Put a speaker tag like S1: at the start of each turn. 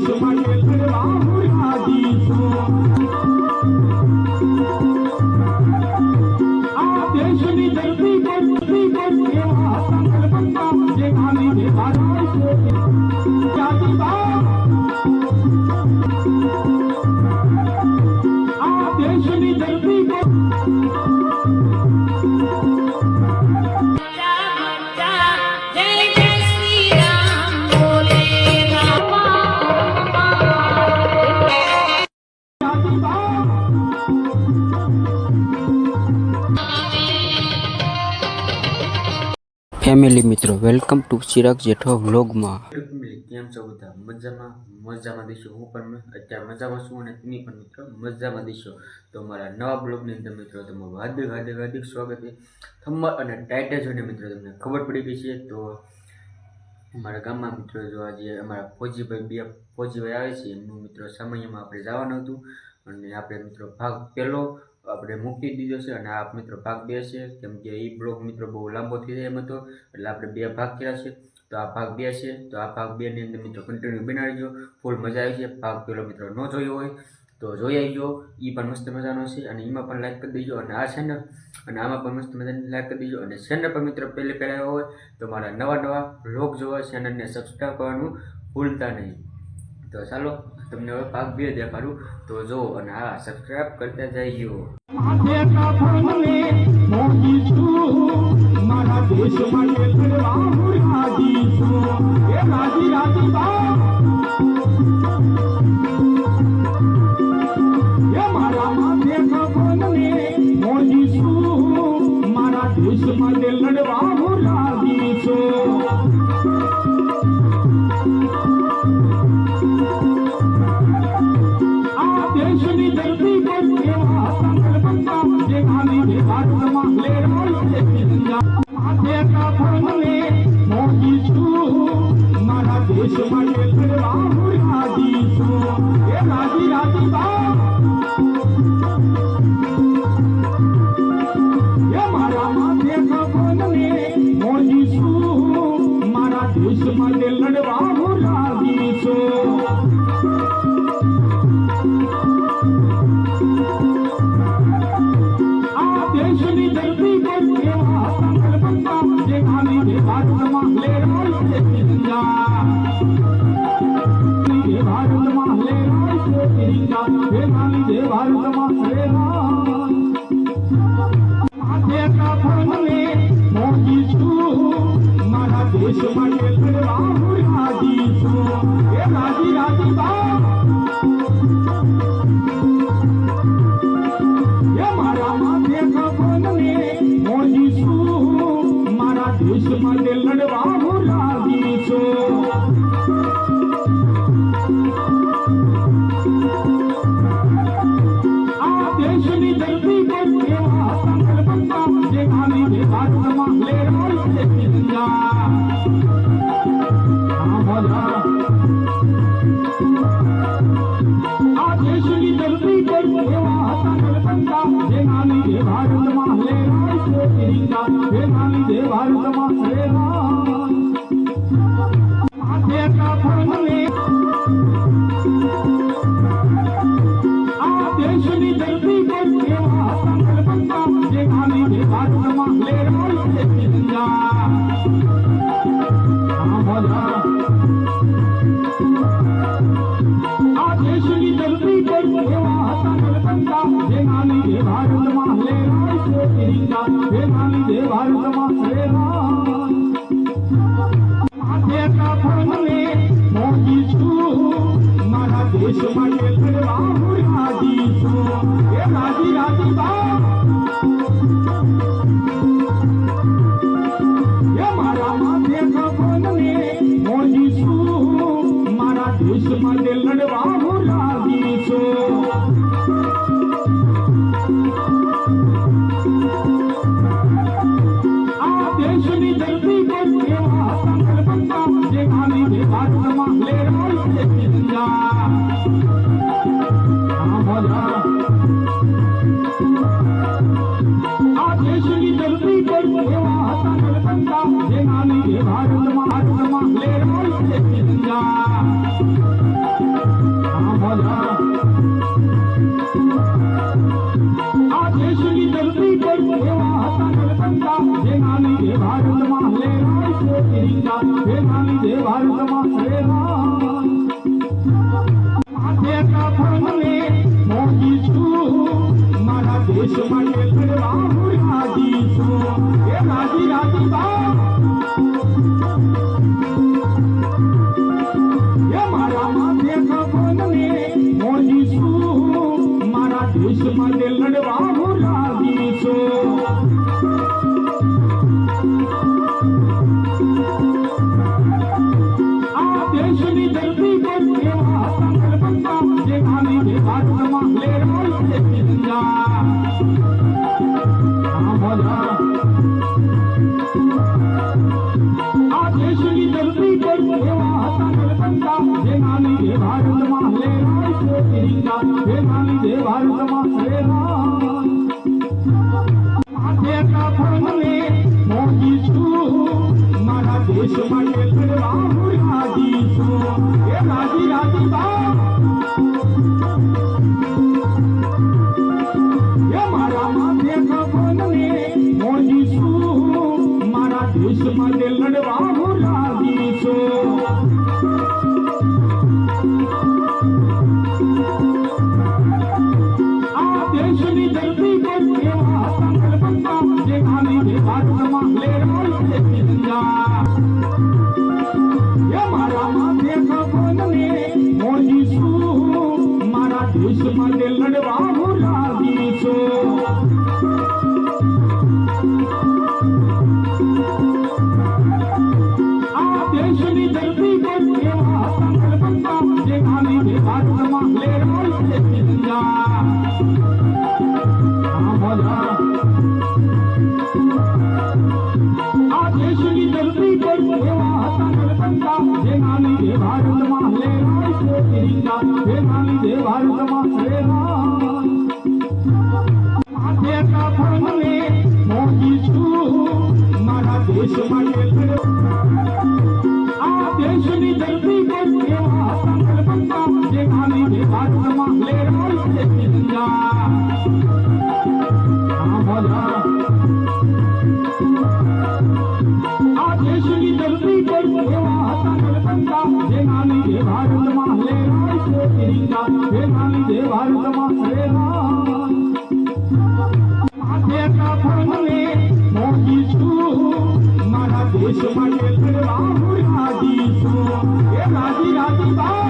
S1: દેશ માટે
S2: ફેમિલી મિત્રો, વેલકમ ટુ ચિરાગ જેઠો વ્લોગમાં.
S3: ફેમિલી કેમ છો બધા? મજામાં? મજામાં દઈશું. હું પણ અત્યારે મજામાં છું અને તમે પણ મિત્રો મજામાં દેશો તો મારા નવા બ્લોગની અંદર મિત્રો તમારું હાર્દિક હાર્દિક હાર્દિક સ્વાગત છે. થમ્બર અને ટાઇટલ જોઈને મિત્રો તમને ખબર પડી ગઈ છે. તો અમારા ગામમાં મિત્રો જો આજે અમારા ફોજીભાઈ બે, ફોજીભાઈ આવે છે. એમનું મિત્રો સમયમાં આપણે જવાનું હતું. અને આપણે મિત્રો ભાગ પહેલો આપણે મૂકી દીધો છે અને આ મિત્રો ભાગ બે છે. કેમ કે એ બ્લોગ મિત્રો બહુ લાંબો થઈ જાય એમ હતો, એટલે આપણે બે ભાગ કર્યા છે. તો આ ભાગ બે છે. તો આ ભાગ બે ની અંદર મિત્રો કન્ટિન્યુ બનાવીજો ફૂલ મજા આવી છે. ભાગ પેલો મિત્રો ન જોયો હોય તો જોઈ આવજો. એ પણ મસ્ત મજાનો છે અને એમાં પણ લાઈક કરી દેજો અને આ ચેનલ અને આમાં પણ મસ્ત મજાની લાઈક કરી દેજો. અને ચેનલ પર મિત્રો પહેલે પહેલા હોય તો મારા નવા નવા બ્લોગ જોવા ચેનલને સબસ્ક્રાઈબ કરવાનું ભૂલતા નહીં. તો ચાલો તમને હવે ભાગ બે દેખાડું. તો જો અને હા સબસ્ક્રાઈબ કરતા
S1: જઈયો મારા દેશ માટે લડવા હું રાજી છું. એ રાજી રાજી બા ગાંધી જે ભારતમાં લેરાય છે તિરંગા માથે સંકલ્પના જે ગાંધી જે ભારતમાં લેરાય છે તિરંગા જે ગાંધી જે ભારતમાં લેરાય It's a. હે ભારત Thank you. મોટી ધરતી પર એવા હતા નરસંતા હે નાની જે ભારતમાં હે રાય કોટી નાની જે ભારતમાં હે રાય માથે છું મારા દેશ માટે આ દેશની વિશ્વ પટેલ રાહુલ ગાંધી છું. એ રાજી રાજી બા